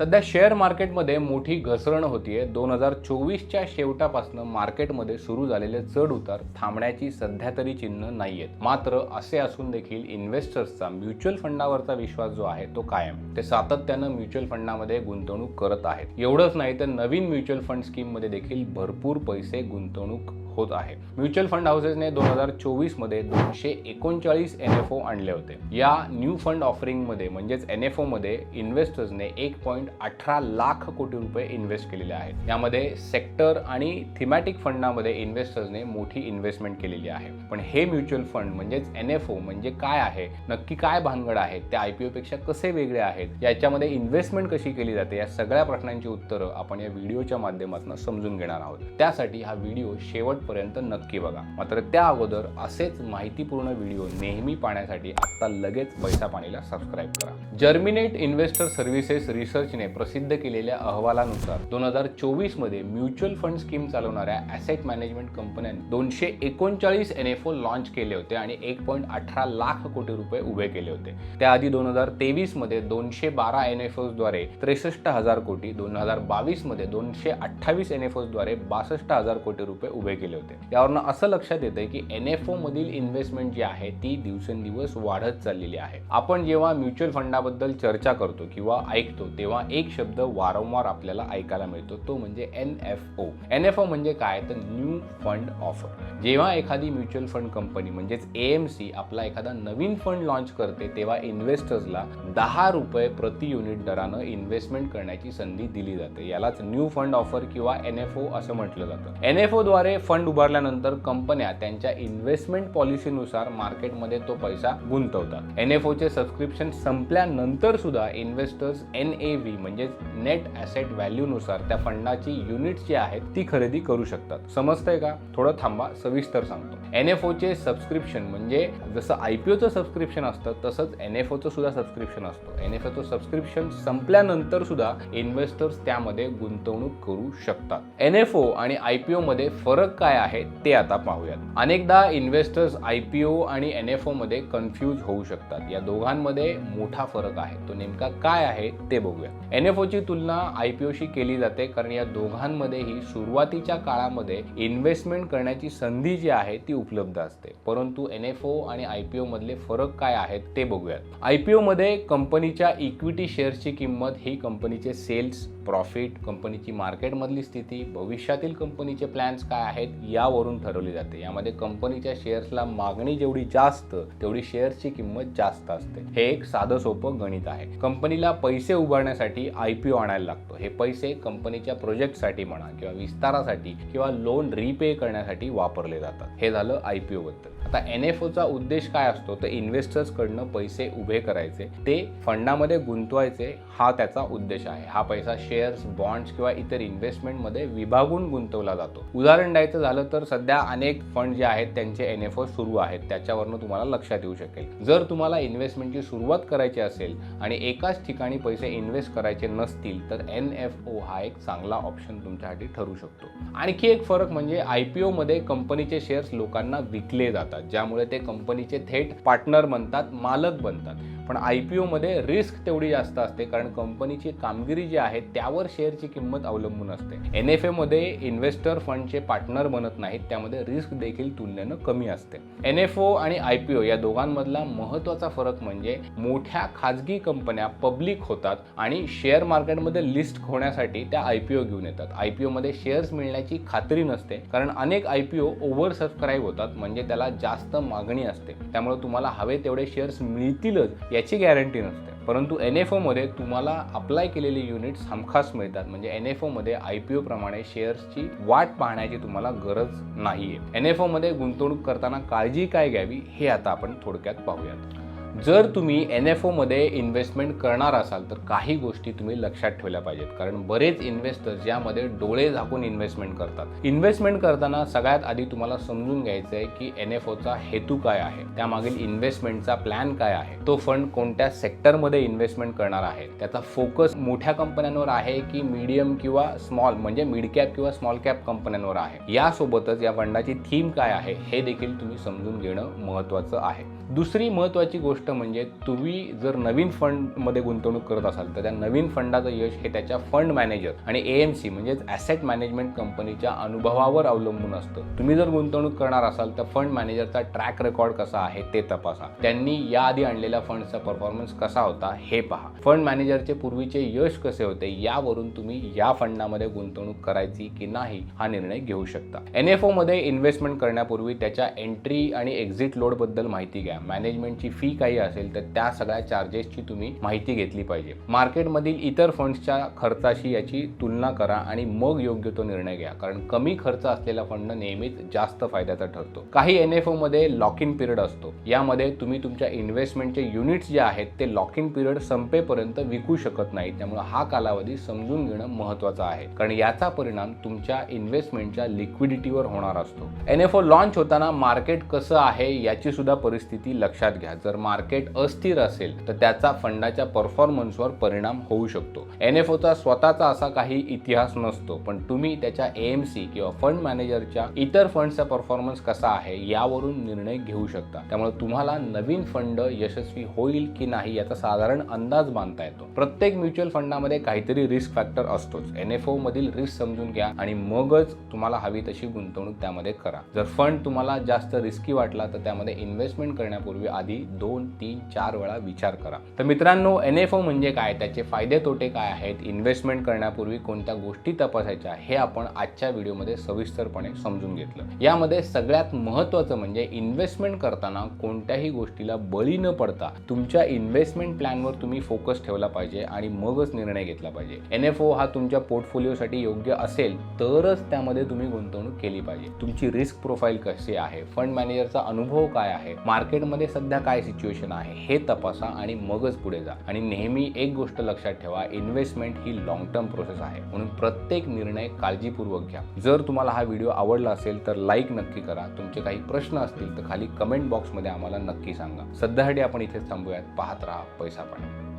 सध्या शेअर मार्केटमध्ये मोठी घसरण होतीये. दोन हजार चोवीसच्या शेवटापासून मार्केटमध्ये सुरू झालेले चढ उतार थांबण्याची सध्या तरी चिन्ह नाही आहेत मात्र असे असून देखील इन्व्हेस्टर्सचा म्युच्युअल फंडावरचा विश्वास जो आहे तो कायम. ते सातत्यानं म्युच्युअल फंडामध्ये गुंतवणूक करत आहेत. एवढंच नाही तर नवीन म्युच्युअल फंड स्कीममध्ये देखील भरपूर पैसे गुंतवणूक होत आहे. म्युच्युअल फंड हाऊसेसने दोन हजार चोवीसमध्ये दोनशे एकोणचाळीस एन एफ ओ आणले होते. या न्यू फंड ऑफरिंगमध्ये म्हणजेच एन एफ ओमध्ये इन्व्हेस्टर्सने एक पॉईंट अठरा लाख कोटी रुपये इन्व्हेस्ट केलेले आहेत. यामध्ये सेक्टर आणि थिमॅटिक फंडामध्ये इन्व्हेस्टर्सने मोठी इन्व्हेस्टमेंट केलेली आहे. पण हे म्युच्युअल फंड म्हणजेच एन एफ ओ म्हणजे काय आहे? नक्की काय भानगड आहे? त्या आय पी पेक्षा कसे वेगळे आहेत? याच्यामध्ये इन्व्हेस्टमेंट कशी केली जाते? या सगळ्या प्रश्नांची उत्तरं आपण या व्हिडिओच्या माध्यमातून समजून घेणार आहोत. त्यासाठी हा व्हिडिओ शेवट शेवटपर्यंत नक्की बघा. मात्र त्या अगोदर असेच माहितीपूर्ण व्हिडिओ नेहमी पाहण्यासाठी आता लगेच पैसा पाणीला सबस्क्राईब करा. जर्मिनेट इन्व्हेस्टर सर्व्हिसेस रिसर्चने प्रसिद्ध केलेल्या अहवालानुसार दोन हजार चोवीसमध्ये म्युच्युअल फंड स्कीम चालवणाऱ्या ॲसेट मॅनेजमेंट कंपन्यांनी दोनशे एकोणचाळीस एन एफ ओ लॉन्च केले होते आणि एक पॉईंट अठरा लाख कोटी रुपये उभे केले होते. त्याआधी दोन हजार तेवीसमध्ये दोनशे बारा एन एफद्वारे त्रेसष्ट हजार कोटी दोन हजार बावीसमध्ये दोनशे अठ्ठावीस एन एफद्वारे बासष्ट हजार कोटी रुपये उभे केले होते. यावरनं असं लक्षात येतं की एन एफ मधील इन्व्हेस्टमेंट जी आहे ती दिवसेंदिवस वाढत चाललेली आहे. आपण जेव्हा म्युच्युअल फंडाबद्दल चर्चा करतो किंवा ऐकतो तेव्हा एक शब्द वारंवार आपल्याला ऐकायला मिळतो तो म्हणजे N F O N F O म्हणजे काय? तर न्यू फंड ऑफर जेव्हा एखादी म्युच्युअल फंड कंपनी म्हणजेच ए एम सी आपला एखादा नवीन फंड लॉन्च करते तेव्हा इन्व्हेस्टर्सला दहा रुपये प्रति युनिट दरानं इन्व्हेस्टमेंट करण्याची संधी दिली जाते. यालाच न्यू फंड ऑफर किंवा एन एफ ओ असं म्हटलं जातं. एन एफ ओ द्वारे फंड उभारल्यानंतर कंपन्या त्यांच्या इन्व्हेस्टमेंट पॉलिसीनुसार मार्केटमध्ये तो पैसा गुंतवतात. एन एफ ओचे सबस्क्रिप्शन संपल्यानंतर सुद्धा इन्व्हेस्टर्स एन ए व्ही म्हणजेच नेट ॲसेट व्हॅल्यूनुसार त्या फंडाची युनिट्स जी आहेत ती खरेदी करू शकतात. समजतंय का? थोडं थांबा सविस्तर सांगतो. एन एफ ओचे सबस्क्रिप्शन म्हणजे जसं आय पी ओचं सबस्क्रिप्शन असतं तसंच एन एफ ओचं सुद्धा सबस्क्रिप्शन असतं. एन एफ ओचं सबस्क्रिप्शन संपल्यानंतर सुद्धा इन्व्हेस्टर्स त्यामध्ये गुंतवणूक करू शकतात. एन एफ ओ आणि आय पी ओमध्ये फरक काय काय आहे ते आता पाहूयात. अनेकदा इन्व्हेस्टर्स आय पी ओ आणि एन एफ ओमध्ये कन्फ्यूज होऊ शकतात. या दोघांमध्ये मोठा फरक आहे. तो नेमका काय आहे ते बघूया एन एफ ओची तुलना आय पी ओशी केली जाते कारण या दोघांमध्येही सुरुवातीच्या काळामध्ये इन्व्हेस्टमेंट करण्याची संधी जी आहे ती उपलब्ध असते. परंतु एन एफ ओ आणि आय पी ओमधले फरक काय आहेत ते बघूयात. आय पी ओमध्ये कंपनीच्या इक्विटी शेअर्सची किंमत ही कंपनीचे सेल्स प्रॉफिट कंपनीची मार्केटमधली स्थिती भविष्यातील कंपनीचे प्लॅन्स काय आहेत यावरून ठरवली जाते. यामध्ये कंपनीच्या शेअर्सला मागणी जेवढी जास्त तेवढी शेअर्सची किंमत जास्त असते. हे एक साधं सोपं गणित आहे. कंपनीला पैसे उभारण्यासाठी आय पी ओ आणायला लागतो. हे पैसे कंपनीच्या प्रोजेक्टसाठी म्हणा किंवा विस्तारासाठी किंवा लोन रिपे करण्यासाठी वापरले जातात. हे झालं आय पी ओबद्दल आता एन एफ ओचा उद्देश काय असतो? तर इन्व्हेस्टर्सकडनं पैसे उभे करायचे. ते फंडामध्ये गुंतवायचे. हा त्याचा उद्देश आहे. हा पैसा शेअर्स बॉन्ड्स किंवा इतर इन्व्हेस्टमेंटमध्ये विभागून गुंतवला जातो. उदाहरण द्यायचं झालं तर सध्या अनेक फंड जे आहेत त्यांचे एन एफ ओ सुरू आहेत. त्याच्यावरनं तुम्हाला लक्षात येऊ शकेल. जर तुम्हाला इन्व्हेस्टमेंटची सुरुवात करायची असेल आणि एकाच ठिकाणी पैसे इन्व्हेस्ट करायचे नसतील तर एन एफ ओ हा एक चांगला ऑप्शन तुमच्यासाठी ठरू शकतो. आणखी एक फरक म्हणजे आय पी ओमध्ये कंपनीचे शेअर्स लोकांना विकले जातात ज्यामुळे ते कंपनीचे थेट पार्टनर बनतात मालक बनतात. पण आय पी ओमध्ये रिस्क तेवढी जास्त असते कारण कंपनीची कामगिरी जी आहे त्यावर शेअरची किंमत अवलंबून असते. एन एफ एमध्ये इन्व्हेस्टर फंडचे पार्टनर बनत नाहीत त्यामध्ये रिस्क देखील तुलनेनं कमी असते. एन एफ ओ आणि आय पी ओ या दोघांमधला महत्त्वाचा फरक म्हणजे मोठ्या खाजगी कंपन्या पब्लिक होतात आणि शेअर मार्केटमध्ये लिस्ट होण्यासाठी त्या आय पी ओ घेऊन येतात. आय पी ओमध्ये शेअर्स मिळण्याची खात्री नसते कारण अनेक I P O oversubscribe होतात म्हणजे त्याला जास्त मागणी असते. त्यामुळे तुम्हाला हवे तेवढे शेअर्स मिळतीलच याची गॅरंटी नसते. परंतु एन एफ ओमध्ये तुम्हाला अप्लाय केलेली युनिट्स हमखास मिळतात. म्हणजे एन एफ ओमध्ये आय पी ओ प्रमाणे शेअर्सची वाट पाहण्याची तुम्हाला गरज नाही आहे एन एफ ओमध्ये गुंतवणूक करताना काळजी काय घ्यावी हे आता आपण थोडक्यात पाहूयात. जर तुम्ही एन एफ ओमध्ये इन्व्हेस्टमेंट करणार असाल तर काही गोष्टी तुम्ही लक्षात ठेवल्या पाहिजेत. कारण बरेच इन्व्हेस्टर्स यामध्ये डोळे झाकून इन्व्हेस्टमेंट करतात. इन्व्हेस्टमेंट करताना सगळ्यात आधी तुम्हाला समजून घ्यायचं आहे की एन एफ ओचा हेतू काय आहे. त्यामागील इन्व्हेस्टमेंटचा प्लॅन काय आहे. तो फंड कोणत्या सेक्टरमध्ये इन्व्हेस्टमेंट करणार आहे. त्याचा फोकस मोठ्या कंपन्यांवर आहे की मीडियम किंवा स्मॉल म्हणजे मिड कॅप किंवा स्मॉल कॅप कंपन्यांवर आहे. यासोबतच या फंडाची थीम काय आहे हे देखील तुम्ही समजून घेणं महत्त्वाचं आहे. दुसरी महत्त्वाची गोष्ट गोष्ट म्हणजे तुम्ही जर नवीन फंडमध्ये गुंतवणूक करत असाल तर त्या नवीन फंडाचं यश हे त्याच्या फंड मॅनेजर आणि ए एम सी म्हणजेच ॲसेट मॅनेजमेंट कंपनीच्या अनुभवावर अवलंबून असतं. तुम्ही जर गुंतवणूक करणार असाल तर फंड मॅनेजरचा ट्रॅक रेकॉर्ड कसा आहे ते तपासा. त्यांनी याआधी आणलेल्या फंडचा परफॉर्मन्स कसा होता हे पहा. फंड मॅनेजरचे पूर्वीचे यश कसे होते यावरून तुम्ही या फंडामध्ये गुंतवणूक करायची की नाही हा निर्णय घेऊ शकता. एन एफमध्ये इन्व्हेस्टमेंट करण्यापूर्वी त्याच्या एंट्री आणि एक्झिट लोडबद्दल माहिती घ्या. मॅनेजमेंटची फी काही असेल तर त्या सगळ्या चार्जेसची तुम्ही माहिती घेतली पाहिजे. मार्केटमधील इतर फंड्सच्या खर्चाशी याची तुलना करा आणि मग योग्य तो निर्णय घ्या. कारण कमी खर्च असलेला फंड नेहमीच जास्त फायद्याचा ठरतो. काही एन एफमध्ये लॉक इन पिरियड असतो. यामध्ये तुम्ही तुमच्या इन्व्हेस्टमेंटचे युनिट्स जे आहेत ते लॉक इन पिरियड संपेपर्यंत विकू शकत नाही त्यामुळे हा कालावधी समजून घेणं महत्वाचं आहे. कारण याचा परिणाम तुमच्या इन्व्हेस्टमेंटच्या लिक्विडिटीवर होणार असतो. एन एफ ओ लॉन्च होताना मार्केट कसं आहे याची सुद्धा परिस्थिती लक्षात घ्या. जर मार्केट मार्केट अस्थिर असेल तर त्याचा फंडाच्या परफॉर्मन्सवर परिणाम होऊ शकतो. एन एफ ओचा स्वतःचा असा काही इतिहास नसतो पण तुम्ही त्याच्या ए एम सी किंवा फंड मॅनेजरच्या इतर फंडचा परफॉर्मन्स कसा आहे यावरून निर्णय घेऊ शकता. त्यामुळे तुम्हाला नवीन फंड यशस्वी होईल की नाही याचा साधारण अंदाज बांधता येतो. प्रत्येक म्युच्युअल फंडामध्ये काहीतरी रिस्क फॅक्टर असतोच. एन एफ ओ मधील रिस्क समजून घ्या आणि मगच तुम्हाला हवी तशी गुंतवणूक त्यामध्ये करा. जर फंड तुम्हाला जास्त रिस्की वाटला तर त्यामध्ये इन्व्हेस्टमेंट करण्यापूर्वी आधी दोन तीन चार वेळा विचार करा. तर मित्रांनो एन एफ ओ म्हणजे काय? त्याचे फायदे तोटे काय आहेत? इन्व्हेस्टमेंट करण्यापूर्वी कोणत्या गोष्टी तपासायच्या? हे आपण आजच्या व्हिडिओमध्ये सविस्तरपणे समजून घेतलं. यामध्ये सगळ्यात महत्त्वाचं म्हणजे इन्व्हेस्टमेंट करताना कोणत्याही गोष्टीला बळी न पडता तुमच्या इन्व्हेस्टमेंट प्लॅनवर तुम्ही फोकस ठेवला पाहिजे आणि मगच निर्णय घेतला पाहिजे. एन एफ ओ हा तुमच्या पोर्टफोलिओसाठी योग्य असेल तरच त्यामध्ये तुम्ही गुंतवणूक केली पाहिजे. तुमची रिस्क प्रोफाईल कशी आहे? फंड मॅनेजरचा अनुभव काय आहे? मार्केटमध्ये सध्या काय सिच्युएशन आहे हे तपासा आणि मगच पुढे जा. आणि नेहमी एक गोष्ट लक्षात ठेवा इन्व्हेस्टमेंट ही लॉंग टर्म प्रोसेस आहे. म्हणून प्रत्येक निर्णय काळजीपूर्वक घ्या. जर तुम्हाला हा व्हिडिओ आवडला असेल तर लाईक नक्की करा. तुमचे काही प्रश्न असतील तर खाली कमेंट बॉक्समध्ये आम्हाला नक्की सांगा. सध्यासाठी आपण इथेच थांबूयात. पाहत राहा पैसा पाणी.